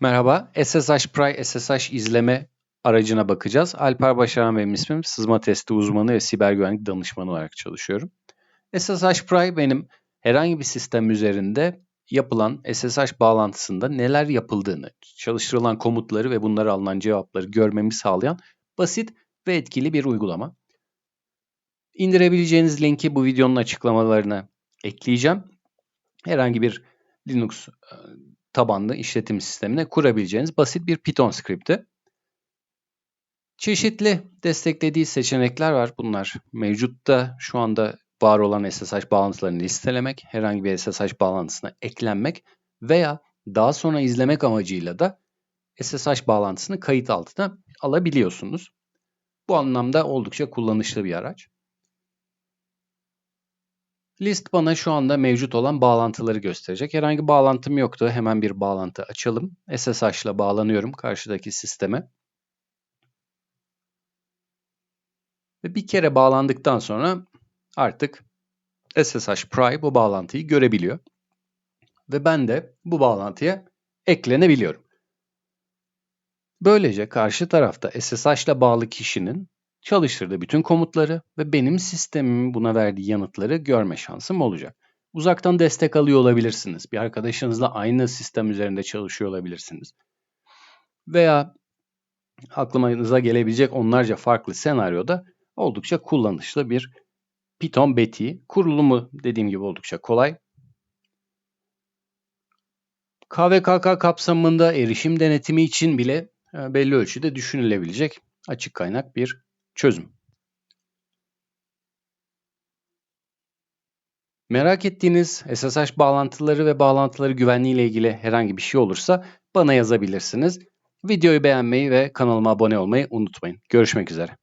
Merhaba, SSH Pry SSH izleme aracına bakacağız. Alper Başaran benim ismim. Sızma testi uzmanı ve siber güvenlik danışmanı olarak çalışıyorum. SSH Pry benim herhangi bir sistem üzerinde yapılan SSH bağlantısında neler yapıldığını, çalıştırılan komutları ve bunlara alınan cevapları görmemi sağlayan basit ve etkili bir uygulama. İndirebileceğiniz linki bu videonun açıklamalarına ekleyeceğim. Herhangi bir Linux tabanlı işletim sistemine kurabileceğiniz basit bir Python skripti. Çeşitli desteklediği seçenekler var. Bunlar mevcutta şu anda var olan SSH bağlantılarını listelemek, herhangi bir SSH bağlantısına eklenmek veya daha sonra izlemek amacıyla da SSH bağlantısını kayıt altına alabiliyorsunuz. Bu anlamda oldukça kullanışlı bir araç. List bana şu anda mevcut olan bağlantıları gösterecek. Herhangi bağlantım yoktu. Hemen bir bağlantı açalım. SSH ile bağlanıyorum karşıdaki sisteme. Ve bir kere bağlandıktan sonra artık SSH Pry bu bağlantıyı görebiliyor. Ve ben de bu bağlantıya eklenebiliyorum. Böylece karşı tarafta SSH ile bağlı kişinin çalıştırdığı bütün komutları ve benim sistemimin buna verdiği yanıtları görme şansım olacak. Uzaktan destek alıyor olabilirsiniz. Bir arkadaşınızla aynı sistem üzerinde çalışıyor olabilirsiniz. Veya aklınıza gelebilecek onlarca farklı senaryoda oldukça kullanışlı bir Python beti. Kurulumu dediğim gibi oldukça kolay. KVKK kapsamında erişim denetimi için bile e, belli ölçüde düşünülebilecek açık kaynak bir çözüm. Merak ettiğiniz SSH bağlantıları ve bağlantıları güvenliği ile ilgili herhangi bir şey olursa bana yazabilirsiniz. Videoyu beğenmeyi ve kanalıma abone olmayı unutmayın. Görüşmek üzere.